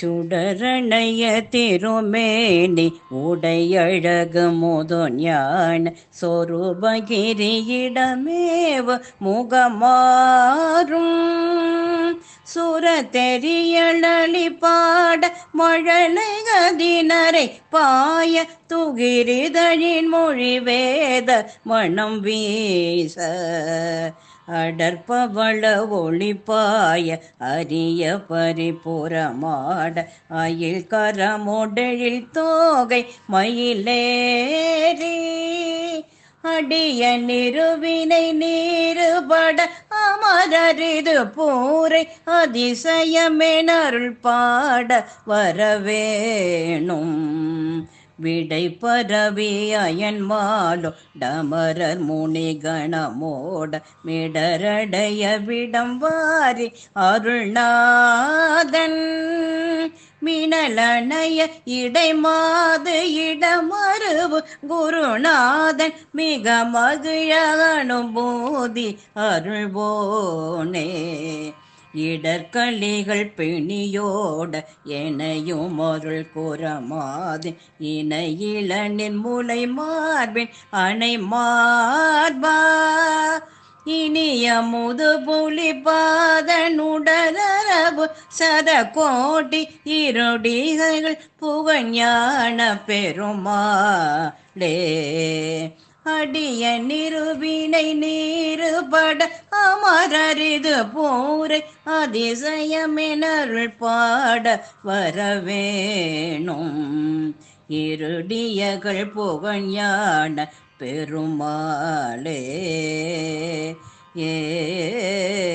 சுடரணைய திருமேனி உடையழகு முது ஞான சொரூபகிரியிடமேவ முகமாறும். சுர தெரியளி பாட மழலைகதினரை பாய துகிரிதழின் மொழி வேத மணம் வீச. அடற்பவள ஒளிப்பாய அரிய பரிபுறமாட அயில் கரமொடழில் தோகை மயிலேறி. அடிய நிறுவினை நீருபட அமரரிது பூரை அதிசயமெனருள் பாட வரவேணும். விடை பரவி அயன்மாலோ டமரர் முனி கணமோட மிடரடைய விடம் வாரி அருள்நாதன். மினலணைய இடைமாது இடமருவு குருநாதன். மிக மகிழனும் போதி அருள்வோனே. இடர்களிகள் பிணியோட எனையும் அருள் குரமாது இணையிளனின் மூளை மார்பின் அணை மார்பா. இனிய முது புலி பாதனுடரபு சத கோட்டி இருடிகள் புகஞான பெருமாளே அடிய நிறுவினை நீருபட அமரரிது போரை அதிசயமெனருள் பாட வரவேணும். இருடியகள் புகழ்ஞான பெருமாளே. ஏ